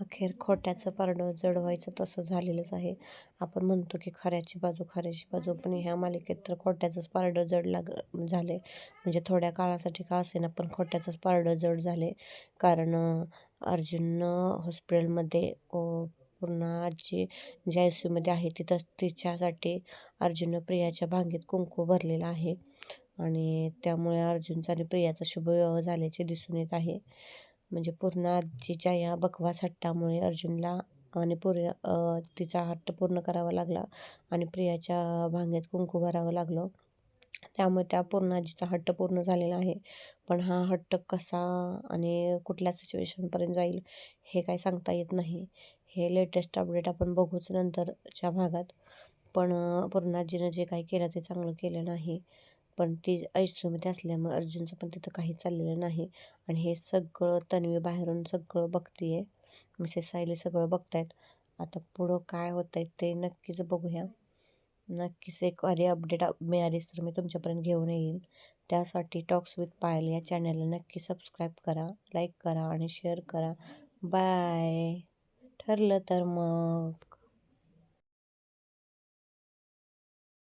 अखेर खोट्याचं पारडं जड व्हायचं तसं झालेलंच आहे. आपण म्हणतो की खऱ्याची बाजू खऱ्याची बाजू पण ह्या मालिकेत तर खोट्याचंच पारडं जड लाग झाले म्हणजे थोड्या काळासाठी का असेना पण खोट्याचंच पारडं जड झाले कारण अर्जुननं हॉस्पिटलमध्ये पूर्ण आजी ज्या आय सी यूमध्ये आहे तिथं तिच्यासाठी अर्जुननं प्रियाच्या भांगेत कुंकू भरलेला आहे. आणि त्यामुळे अर्जुनचा आणि प्रियाचा शुभविवाह झाल्याचे दिसून येत आहे. म्हणजे पूर्ण आजीच्या या बकवास हट्टामुळे अर्जुनला आणि पूर्ण तिचा हट्ट पूर्ण करावा लागला आणि प्रियाच्या भांग्यात कुंकू भरावं लागलं. त्यामुळे त्या पूर्ण आजीचा हट्ट पूर्ण झालेला आहे. पण हा हट्ट कसा आणि कुठल्या सिच्युएशनपर्यंत जाईल हे काय सांगता येत नाही. हे लेटेस्ट अपडेट आपण बघूच नंतरच्या भागात. पण पूर्णाजीनं जे काही केलं ते चांगलं केलं नाही. पण ती आयुष्यामध्ये असल्यामुळे अर्जुनचं पण तिथं काही चाललेलं नाही. आणि हे सगळं तन्वी बाहेरून सगळं बघते मिसेस म्हणजे सायली सगळं बघतायत. आता पुढं काय होतं आहे ते नक्कीच बघूया. नक्कीच एक आधी अपडेट मिळालीच तर मी तुमच्यापर्यंत घेऊन येईन. त्यासाठी टॉक्स विथ पायल या चॅनलला नक्की सबस्क्राईब करा लाईक करा आणि शेअर करा. बाय ठरलं तर मग.